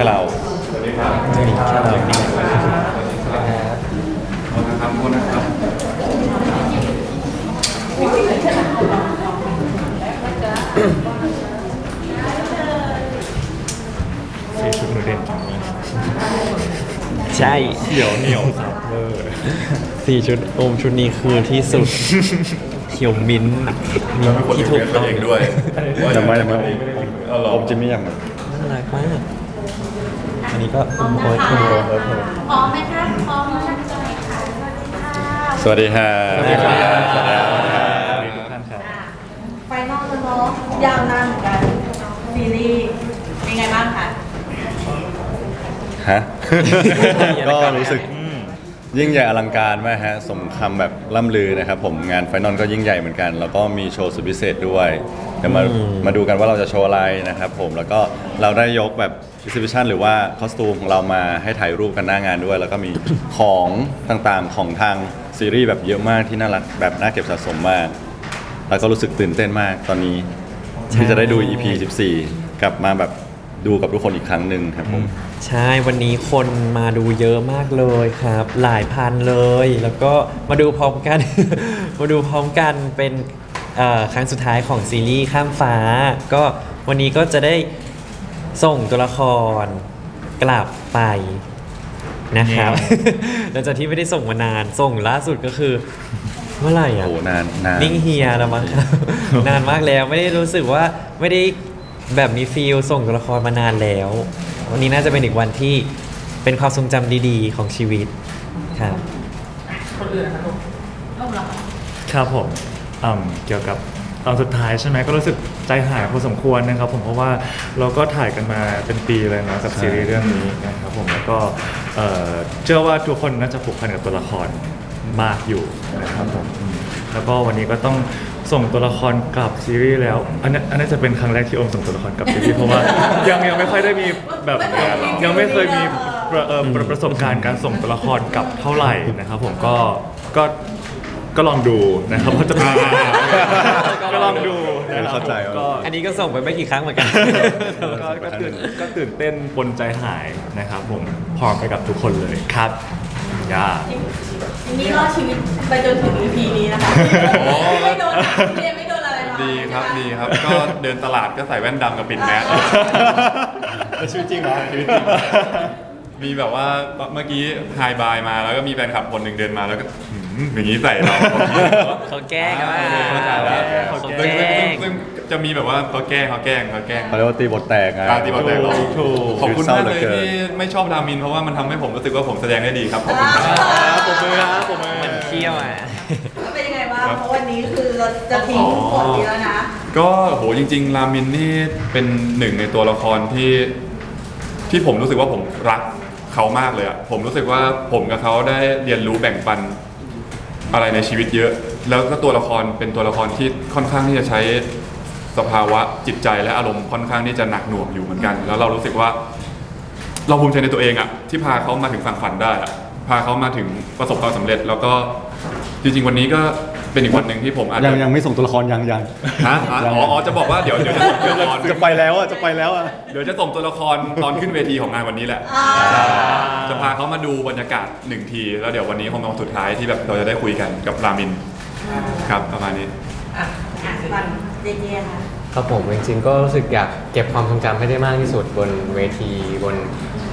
ค่เราสวัสดีครับจะมีแค่เรานี่แหละขอบคุณนะครับขอบคุณนะครับสีชุดหนูเด่นจังเลยใช่เขียวเหนียวซับเวอร์สีชุดโอมชุดนี้คือที่สุดเขียวมิ้นท์มิ้นท์ที่ถูกต้องเองด้วยจำไว้จำไว้เอาหรอผมจะไม่อย่างแบบน่ารักมากอั นนี้ก็อุ้มโอยคุมโอยเออพร้อมไหมคะพร้อมแล้วจะไปค่ะสวัสดีค่ะสวัสดีค่ะสวัสดีครับสวัสดีทุกท่านครับไฟนอลแล้วเนาะยาวนานเหมือนกันซีรีส์เป็นไงบ้างคะฮะ ก็รู้สึกยิ่งใหญ่อลังการมากฮะ สมคำแบบล่ำลือนะครับผมงานไฟนอลก็ยิ่งใหญ่เหมือนกัน แล้วก็มีโชว์สุดพิเศษด้วย เดี๋ยวมาอืม มาดูกันว่าเราจะโชว์อะไรนะครับผมแล้วก็เราได้ยกแบบ exhibition หรือว่าคอสตูมของเรามาให้ถ่ายรูปกันหน้างานด้วย แล้วก็มีของต่างๆของทางซีรีส์แบบเยอะมากที่น่ารักแบบน่าเก็บสะสมมาก แล้วก็รู้สึกตื่นเต้นมากตอนนี้ ที่จะได้ดู EP 14 กลับมาแบบดูกับทุกคนอีกครั้งหนึ่งครับผมใช่วันนี้คนมาดูเยอะมากเลยครับ หลายพันเลย แล้วก็มาดูพร้อมกัน มาดูพร้อมกันเป็นครั้งสุดท้ายของซีรีส์ข้ามฟ้า ก็วันนี้ก็จะได้ ส่งตัวละครกลับไปนะครับ หลังจากที่ไม่ได้ส่งมานาน ส่งล่าสุดก็คือ เมื่อไหร่โอ้อะ โหนานนานนิ่งเฮียแล้วมั้งครับ นานมากแล้วไม่ได้รู้สึกว่าไม่ได้แบบมีฟีลส่งตัวละครมานานแล้ว วันนี้น่าจะเป็นอีกวันที่เป็นความทรงจำดีๆ ของชีวิตครับ คนอื่นนะคะลูกลูกเหรอคะครับผมอืมเกี่ยวกับ ตอนสุดท้ายใช่ไหมก็รู้สึกใจหายพอสมควรนะครับ ผมเพราะว่าเราก็ถ่ายกันมาเป็นปีเลยนะกับใช่ซีรีส์เรื่องนี้นะครับผมแล้วก็เอ่อเชื่อว่าทุกคนน่าจะผูกพันกับตัวละครมากอยู่นะครับผมอืมแล้วก็วันนี้ก็ต้องส่งตัวละครกลับซีรีส์แล้ว อันนี้อันนี้จะเป็นครั้งแรกที่โอมส่งตัวละครกลับซีรีส์เพราะว่ายังยังไม่ค่อยได้มีแบบยังไม่เคยมีประเอ่อประประสบการณ์การส่งตัวละครกลับเท่าไหร่นะครับผมก็ก็ ก็ลองดูนะครับว่าจะเป็นยังไงก็ลองดูนะครับเข้าใจผมว่าก็ อันนี้ก็ส่งไปไม่กี่ครั้งเหมือนกัน ก็ก็ตื่นก็ตื่นเต้นปนใจหายนะครับผมพร้อมไปกับทุกคนเลยครับย่าทีนี้รอดชีวิตไปจนถึง EP นี้นะคะไม่โดนเรียนไม่โดนอะไรมาดีครับดีครับ ก็เดินตลาดก็ใส่แว่นดำกับปิดแมส ชีวิตจริงเหรอชีวิตจริง มีแบบว่าเมื่อกี้ไฮบายมาแล้วก็มีแฟนคลับคนหนึ่งเดินมาแล้วก็หืม อย่างนี้ใส่เราเขาแกล้งกันอ่ามาเข้าใจแล้วเขาซึ่งแกล้ซึ่งงซึ่งจะมีแบบว่าเขาแกล้งเขาแกล้งเขาแกล้งเขาเรียกว่าตีบทแตกไงตาตีบอลแตกเราถูกขอบคุณเศร้ามากเหลืเลอยเกินที่ไม่ชอบรามิน เพราะว่ามันทำให้ผมรู้สึกว่าผมแสดงได้ดีครับขอบคุณครับผมมือครับผมมือมันเที่ยวอะเป็นยังไงบ้างเพราะวันนี้คือเราจะทิ้งบทนี้แล้วนะ ก็โหจริง ๆ รามินนี่เป็นหนึ่งในตัวละครที่ที่ผมรู้สึกว่าผมรักเขามากเลยอะผมรู้สึกว่าผมกับเขาได้เรียนรู้แบ่งปัน อะไรในชีวิตเยอะ แล้วก็ตัวละครเป็นตัวละครที่ค่อนข้างที่จะใช้สภาวะจิตใจและอารมณ์ค่อนข้างที่จะหนักหน่วงอยู่เหมือนกัน แล้วเรารู้สึกว่า เราภูมิใจในตัวเองอะที่พาเขามาถึงฝั่งฝันได้อะพาเขามาถึงประสบความสำเร็จ แล้วก็จริงๆวันนี้ก็ เป็นอีกวันหนึ่งที่ผมอาจยังจะยังไม่ส่งตัวละครยังยังฮะอ๋ออ๋อจะบอกว่าเดี๋ยวเดี๋ยวจะส่งตัวละครจะไปแล้วอะจะไปแล้วอะ เดี๋ยวจะส่งตัวละครตอนขึ้นเวทีของงานวันนี้แหละ อ่าจะพาเขามาดูบรรยากาศหนึ่งที แล้วเดี๋ยววันนี้คงเป็นวันสุดท้ายที่แบบเราจะได้คุยกันกับรามินครับประมาณนี้ อะอะฟังเจเจค่ะ ครับผมจริงๆก็รู้สึกอยากเก็บความทรงจำให้ได้มากที่สุดบนเวทีบน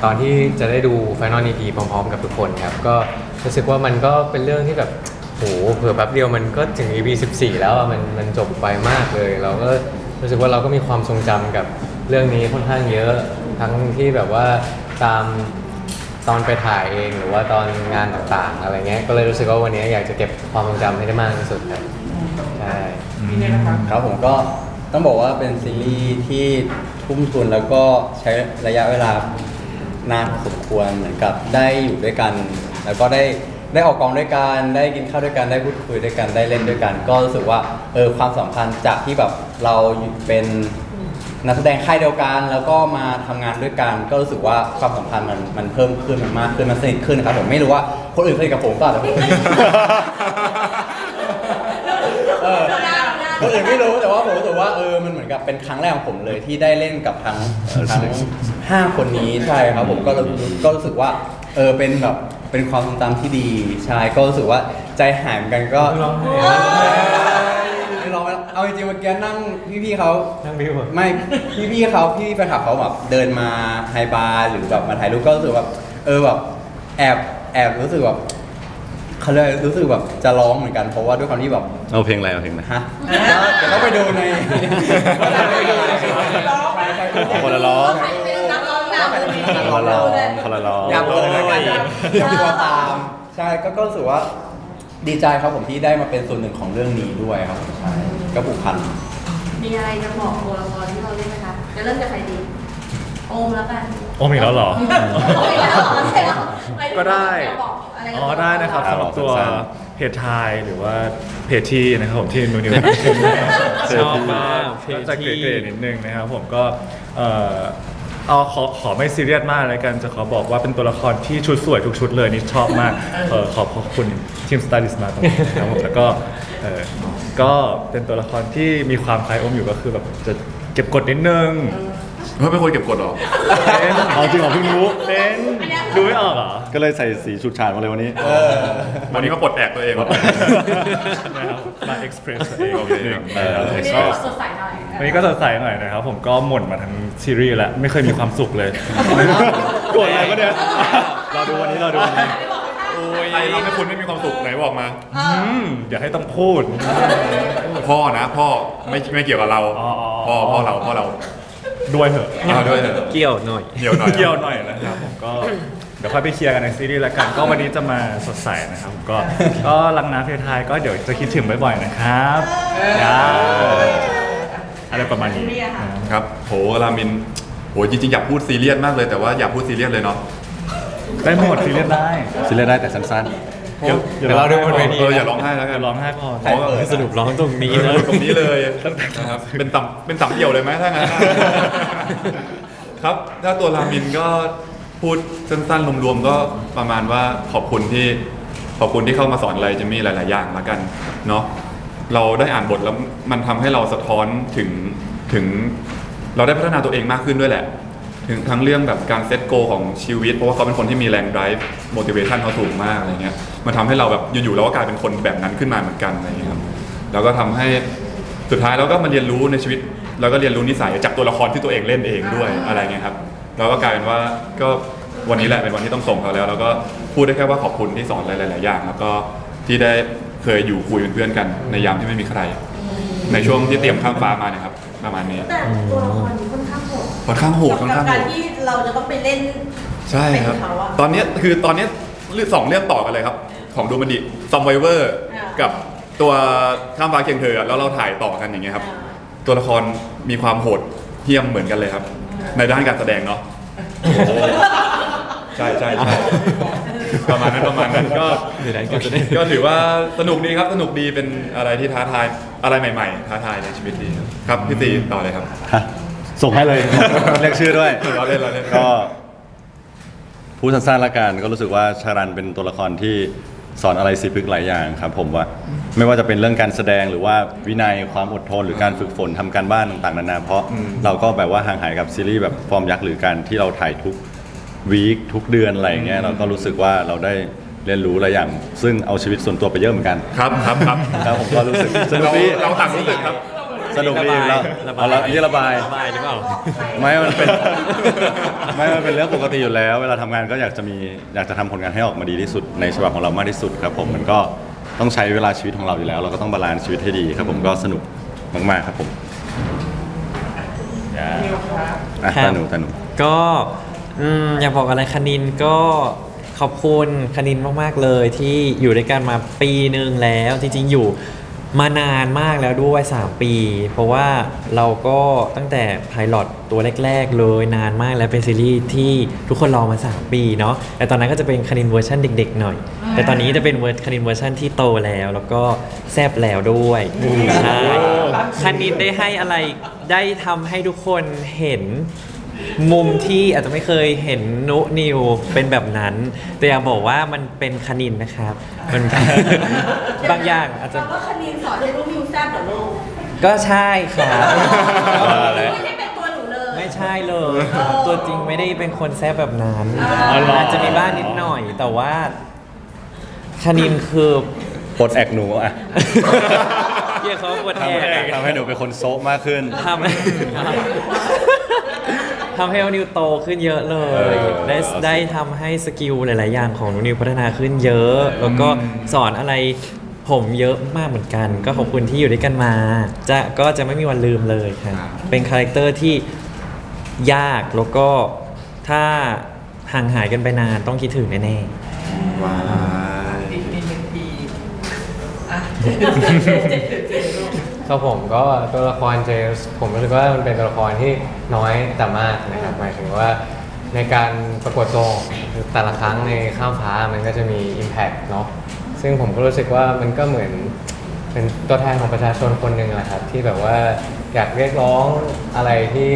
ตอนที่จะได้ดู Final EP พร้อมๆ กับทุกคนครับ ก็รู้สึกว่ามันก็เป็นเรื่องที่แบบ โหเผื่อแป๊บเดียวมันก็ถึง EP 14 แล้วอะมันมันจบไปมากเลย เราก็รู้สึกว่าเราก็มีความทรงจำกับเรื่องนี้ค่อนข้างเยอะทั้งที่แบบว่าตามตอนไปถ่ายเองหรือว่าตอนงานต่างๆ อะไรเงี้ยก็เลยรู้สึกว่าวันนี้อยากจะเก็บความทรงจำให้ได้มากที่สุดครับใช่ครับผมก็ต้องบอกว่าเป็นซีรีส์ที่ทุ่มทุนแล้วก็ใช้ระยะเวลานานพอสมควรเหมือนกับได้อยู่ด้วยกัน แล้วก็ได้ ได้ออกกองด้วยกันได้กินข้าวด้วยกันได้พูดคุยด้วยกันได้เล่นด้วยกัน ก็รู้สึกว่าเออความสัมพันธ์จากที่แบบเราเป็นนักแสดงค่ายเดียวกันแล้วก็มาทำงานด้วยกัน ก็รู้สึกว่าความสัมพันธ์มันมันเพิ่มขึ้นมันมากขึ้นมันสนิทขึ้นครับผมไม่รู้ว่าคนอื่นสนิทกับผมเปล่าแต่ผม เออ คนอื่นไม่รู้แต่ว่าผมรู้สึกว่าเออมันเหมือนกับเป็นครั้งแรกของผมเลยที่ได้เล่นกับทั้งทั้งห้าคนนี้ใช่ครับผมก็รู้ก็รู้สึกว่าเออเป็นแบบ เป็นความทรงจำที่ดีใช่ก็รู้สึกว่าใจหายเหมือนกันก็ร้องไห้ไม่ร้องไม่ร้องเอาจริงๆเมื่อกี้นั่งพี่ๆเขานั่งวิวอะ ไม่พี่ๆเขาพี่แฟนคลับเขาแบบเดินมาไฮบาร์หรือแบบมาถ่ายรูปก็รู้สึกแบบเออแบบแอบแอบรู้สึกแบบเขาเลยกรู้สึกแบบจะร้องเหมือนกันเพราะว่าด้วยความที่แบบเอาเพลงอะไรเอาเพลงไหน ฮะเดี๋ยวต้องไปดูในคนละร้องใค รเป็นนักร้องนำคนละร้องคนละร้อง อยากเลยแล้วกันอยากกลัวตาม ใช่ก็ก็รู้สึกว่าดีใจครับผมที่ได้มาเป็นส่วนหนึ่งของเรื่องนี้ด้วยครับผมใช่ก็ผูกพัน มีอะไรจะบอกตัวละครที่เราเล่นไหมคะจะเริ่มจากใครดี โอมแล้วกันโอ้มีแล้วเหรอ โอมอีกแล้วเหรอใช่แล้วหมายถึงก็ได้อยาบอกอะไรกับอ๋อ ได้นะครับอ่าสำหรับตัวสั้นเพจไทยหรือว่าเพจที่นะครับผมที่นูนิวชอบมากเพจจะที่ เกรดๆนิดนึงนะครับผมก็เอ่อ เอาขอขอไม่ซีเรียสมากเลยกันจะขอบอกว่าเป็นตัวละครที่ชุดสวยทุกชุดเลยนี่ชอบมากเออขอบขอบคุณทีมสไตลิสต์มาตรงนี้นะครับผมแล้วก็เออก็เป็นตัวละครที่มีความคล้ายอมอยู่ก็คือแบบจะเก็บกดนิดนึงเฮ้ยเป็นคนเก็บกดเหรอเอาจริงเหรอเพิ่งรู้เป็นดูไม่ออกเหรอ ก็เลยใส่สีชุดฉาดมาเลยวันนี้วันนี้ก็ปลดแอกตัวเองว่ะนะครับมาเอ็กซ์เพรสตัวเองโอเคนิดนึงเออวันนี้ก็ได้สดใสหน่อย วันนี้ก็สดใสหน่อยนะครับ ผมก็หม่นมาทั้งซีรีส์แล้ว ไม่เคยมีความสุขเลยโกรธอะไรปะเนี่ยเราดูวันนี้เราดูวันนี้ใครทำให้คุณไม่มีความสุขไหนบอกมาอืมอย่าให้ต้องพูด พ่อนะ พ่อไม่ไม่เกี่ยวกับเรา อ๋ออ๋อพ่อพ่อเราพ่อเราด้วยเถอะเอาด้วยเถอะเกี่ยวหน่อย เกี่ยวหน่อยเกี่ยวหน่อยนะครับผมก็เดี๋ยวค่อยไปเคลียร์กันในซีรีส์แล้วกันก็วันนี้จะมาสดใสนะครับผมก็ก็รังน้ำเพทายก็เดี๋ยวจะคิดถึงบ่อยๆนะครับนะ อะไรประมาณนี้นะครับครับโหรามินโหจริงๆอยากพูดซีเรียสมากเลยแต่ว่าอย่าพูดซีเรียสเลยเนาะได้หมดซีเรียสได้ซีเรียสได้แต่สั้นเดี๋ยวเดี๋ยวเราดูบนเวทีเอออย่าร้องไห้แล้วกัเดี๋ยนวร้องไห้พอใครเปิดสรุปร้องตรงนี้เอนะอตรงนี้เลยนะครับเป็นต่ำเป็นต่ำเดี่ยวเลยไหมถ้างั้นครับถ้าตัวรามินก็พูดสั้นๆรวมๆก็ประมาณว่าขอบคุณที่ขอบคุณที่เข้ามาสอนอะไรเจะมีหลาย ๆ อย่างแล้วกันเนาะ เราได้อ่านบทแล้วมันทำให้เราสะท้อนถึงถึงเราได้พัฒนาตัวเองมากขึ้นด้วยแหละ ถึงทั้งเรื่องแบบการเซตโกของชีวิต เพราะว่าเขาเป็นคนที่มีแรง drive motivation เขาสูงมากอะไรเงี้ยมันทำให้เราแบบอยู่ๆเราก็กลายเป็นคนแบบนั้นขึ้นมาเหมือนกันอะไรเงี้ยครับแล้วก็ทำให้สุดท้ายเราก็มาเรียนรู้ในชีวิต แล้วก็เรียนรู้นิสัยจากตัวละครที่ตัวเองเล่นเองด้วยอะไรเงี้ยครับเราก็กลายเป็นว่าก็วันนี้แหละเป็นวันที่ต้องส่งเขาแล้ว แล้วก็พูดได้แค่ว่าขอบคุณที่สอนหลายๆอย่างแล้วก็ที่ได้ เคยอยู่คุยเป็นเพื่อนกันในยามที่ไม่มีใคร ในช่วงที่เตรียมข้ามฟ้ามาเนะครับ ประมาณนี้แต่ตัวละครนี้ค่อนข้างโหดค่อนข้างโหดค่อนกัข้าบงโหการดที่เราจะต้องไปเล่น ใช่ครับ เป็นเขาอะตอนเนี้ยคือตอนเนี้ยเรื่องสองเรื่องต่อกันเลยครับ ของดูมันดิซอมไวเวอร์อ่ากับตัวข้ามฟ้าเคียงเธออะแล้วเราถ่ายต่อกันอย่างเงี้ยครับตัวละครมีความโหดเหี้ยมเหมือนกันเลยครับ ในด้านการแสดงเนาะใช่ใช่ใช่ ประมาณนั้นประมาณนั้นก็ในด้านการแสดงก็ถือว่าสนุกดีครับสนุกดีเป็นอะไรที่ท้าทายอะไรใหม่ๆท้าทายในชีวิตดีครับครับพี่ตีต่อเลยครับๆฮะส่งให้เลยเรียกชื่อด้วย เราเล่นเราเล่น ก็พูดสั้นๆละกันก็รู้สึกว่าชารันเป็นตัวละครที่สอนอะไรสิพึกษ์หลายอย่างครับ ผมว่าไม่ว่าจะเป็นเรื่องการแสดงหรือว่าวินัยความอดทนหรือการฝึกฝนทำการบ้านต่างๆนานาเพราะเราก็แบบว่าห่างหายกับซีรีส์แบบฟอร์มยักษ์หรือการที่เราถ่ายทุก วีคทุกเดือนอะไรอย่างเงี้ยเราก็รู้สึกว่าเราได้เรียนรู้หลายอย่าง ซึ่งเอาชีวิตส่วนตัวไปเยอะเหมือนกันครับครับครับครับผมก็รู้สึกสนุกเราดีเราต่างรู้สึกครับ สนุกดีแล้วระบายเอาละอันนี้ระบายระบายหรือเปล่าไม่มันเป็นไม่มันเป็นเรื่องปกติอยู่แล้ว เวลาทำงานก็อยากจะมีอยากจะทำผลงานให้ออกมาดีที่สุดในฉบับของเรามากที่สุดครับ ผมมันก็ต้องใช้เวลาชีวิตของเราอยู่แล้ว เราก็ต้องบาลานซ์ชีวิตให้ดีครับ ผมก็สนุกมากๆครับผมอะครับตาหนูตาหนู ก็ อืมอยากบอกอะไรคณินก็ขอบคุณคณินมากๆเลย ที่อยู่ด้วยกันมาปีหนึ่งแล้วจริงๆอยู่มานานมากแล้วด้วย 3 ปี เพราะว่าเราก็ตั้งแต่ไพลอตตัวแรก ๆ เลยนานมากแล้วเป็นซีรีส์ที่ทุกคนรอมา 3 ปีเนาะแต่ตอนนั้นก็จะเป็นคณินเวอร์ชันเด็ก ๆ หน่อย แต่ตอนนี้จะเป็นเวอร์คณินเวอร์ชันที่โตแล้ว แล้วก็แซบแล้วด้วยใช่คณินได้ให้อะไรได้ทำให้ทุกคนเห็น มุมที่อาจจะไม่เคยเห็นนุนิวเป็นแบบนั้น แต่อยากบอกว่ามันเป็นคณินนะครับ มัน บางอย่างอาจจะเราก็คณินสอนให้ลูกมิวแซ่บเหรอลูกก็ใช่ครับว่าแล้วไม่ใช่เป็นตัวหนูเลย ไม่ใช่เลย ตัวจริงไม่ได้เป็นคนแซ่บแบบนั้นอ๋อเหรออาจจะมีบ้างนิดหน่อย แต่ว่าคณินคือปลดแอกหนูอะเรียกเขาว่าปวดแอทำให้กทำให้หนูเป็นคนโซะมากขึ้น ทำให้ ทำให้นิวโตขึ้นเยอะเลเอยอได้ได้ทำให้สกิลหลาย ๆ อย่างของนิวพัฒนาขึ้นเยอะ แล้วก็สอนอะไรผมเยอะมากเหมือนกัน ก็ขอบคุณที่อยู่ด้วยกันมา จะก็จะไม่มีวันลืมเลยครับ เป็นคาแรคเตอร์ที่ยากแล้วก็ถ้าห่างหายกันไปนานต้องคิดถึงแน่ๆว้าอีกนิดหนึ่งปีอะ ครับผมก็ตัวละครเจสผมรู้สึกว่ามันเป็นตัวละครที่น้อยแต่มากนะครับหมายถึงว่าในการประกวดโชว์แต่ละครั้งในข้ามฟ้ามันก็จะมี Impact เนาะซึ่งผมก็รู้สึกว่ามันก็เหมือนเป็นตัวแทนของประชาชนคนหนึ่งแหละครับที่แบบว่าอยากเรียกร้องอะไรที่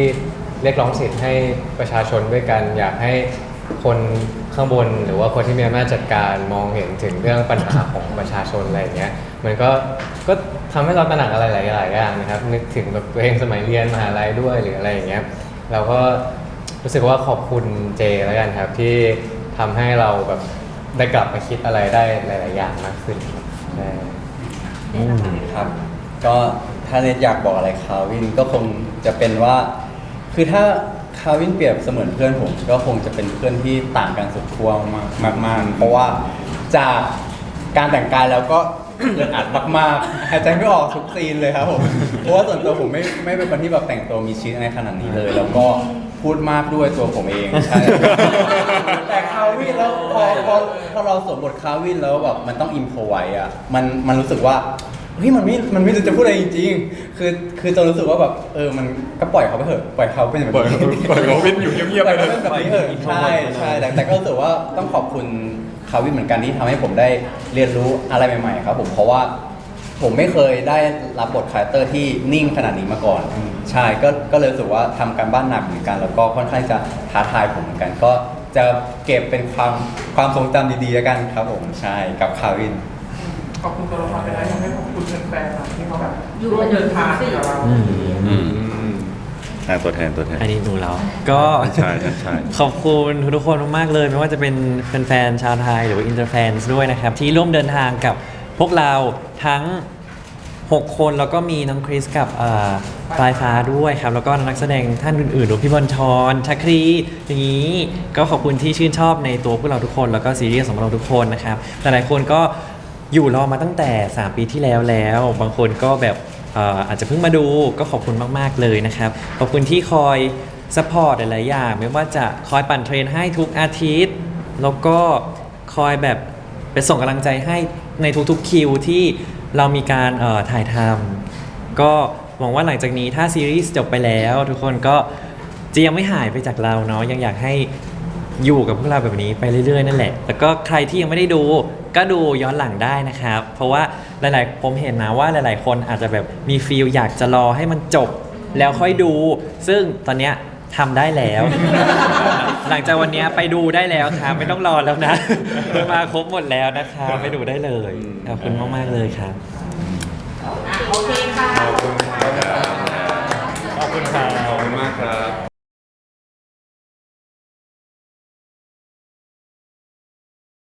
เรียกร้องสิทธิ์ให้ประชาชนด้วยกัน อยากให้คนข้างบนหรือว่าคนที่มีอำนาจจัดการมองเห็นถึงเรื่องปัญหาของประชาชนอะไรอย่างเงี้ยมันก็ก็ ทำให้เราตระหนักอะไรหลายๆอย่างนะครับ นึกถึงแบบตัวเองสมัยเรียนมหาลัยด้วยหรืออะไรอย่างเงี้ยเราก็รู้สึกว่าขอบคุณเจแล้วกันครับที่ทำให้เราแบบได้กลับมาคิดอะไรได้หลาย ๆ อย่างมากขึ้นใช่ครับ ก็ถ้าเนทอยากบอกอะไรคาวินก็คงจะเป็นว่า คือถ้าคาวินเปรียบเสมือนเพื่อนผม ก็คงจะเป็นเพื่อนที่ต่างกันสุดขั้วมากมากๆเพราะว่าจากการแต่งกายแล้วก็ เกินอัดมากๆหายใจไม่ออกทุกซีนเลยครับผมเพราะว่าส่วนตัวผมไม่ไม่เป็นคนที่แบบแต่งตัวมีชีวิตในขนาดนี้เลย แล้วก็พูดมากด้วยตัวผมเองใช่แต่คาวินแล้วพอพอพอเราสวมบทคาวินแล้วแบบมันต้องอิมพอไว้อะมันมันรู้สึกว่าเฮ้ยมันไม่ มันไม่รู้จะพูดอะไรจริงๆ คือ คือจะรู้สึกว่าแบบ เออ มันก็ปล่อยเขาไปเถอะ ปล่อยเขาเป็นแบบปล่อยนี้ปล่อยเขาวินอยู่เงียบๆปไปล่อยเลเขายเป็นแบบนี้เถอะใช่ ใช่ แต่แต่ก็รู้สึกว่าต้องขอบคุณ คาวินเหมือนกันที่ทำให้ผมได้เรียนรู้อะไรใหม่ ๆ ครับ ผมเพราะว่าผมไม่เคยได้รับบทคาแรคเตอร์ที่นิ่งขนาดนี้มาก่อน ใช่ก็ก็เลยรู้สึกว่าทำการบ้านหนักเหมือนกัน แล้วก็ค่อนข้างจะท้าทายผมเหมือนกัน ก็จะเก็บเป็นความความทรงจำดีๆแล้วกันครับผมใช่กับคาวินขอบคุณตัวละครไปแล้วยังไม่ขอบคุณแฟนๆอะที่เขาแบบอยู่ร่วมเดินทางกับเรา อืมอืมอะตัวแทนตัวแทน อันนี้หนูแล้ว ก็ใช่ใช่ใช่ ขอบคุณทุกๆคนมากๆเลย ไม่ว่าจะเป็นแฟนๆชาวไทยหรือว่าอินเตอร์แฟนด้วยนะครับ ที่ร่วมเดินทางกับพวกเราทั้ง 6 คนแล้วก็มีน้องคริสกับเอ่อปลายฟ้าด้วยครับ แล้วก็นักแสดงท่านอื่นๆรวมพี่บอลชอนชักครีอย่างนี้ ก็ขอบคุณที่ชื่นชอบในตัวพวกเราทุกคน แล้วก็ซีรีส์ของเราทุกคนนะครับแต่หลายคนก็อยู่รอมาตั้งแต่ 3 ปีที่แล้วแล้ว บางคนก็แบบเอาจจะเพิ่งมาดูก็ขอบคุณมากๆเลยนะครับ ขอบคุณที่คอยสปอร์ตหลายๆอย่าง ไม่ว่าจะคอยปั่นเทรนให้ทุกอาทิตย์ แล้วก็คอยแบบไปส่งกำลังใจให้ในทุกๆคิวที่เรามีการถ่ายทำก็หวังว่าหลังจากนี้ถ้าซีรีส์จบไปแล้ว ทุกคนก็จะยังไม่หายไปจากเราเนาะยังอยากให้อยู่กับพวกเราแบบนี้ไปเรื่อยๆนั่นแหละแล้วก็ใครที่ยังไม่ได้ดูก็ดูย้อนหลังได้นะครับ เพราะว่า หลายๆ ผมเห็นนะว่าหลาย ๆ คนอาจจะแบบมีฟีลอยากจะรอให้มันจบ แล้วค่อยดู ซึ่งตอนเนี้ยทำได้แล้ว หลังจากวันเนี้ยไปดูได้แล้วครับไม่ต้องรอแล้วนะ มาครบหมดแล้วนะครับไปดูได้เลยขอบคุณมากๆเลยครับ อะโอเคค่ะ ขอบคุณครับ ขอบคุณครับ ขอบคุณมากครับ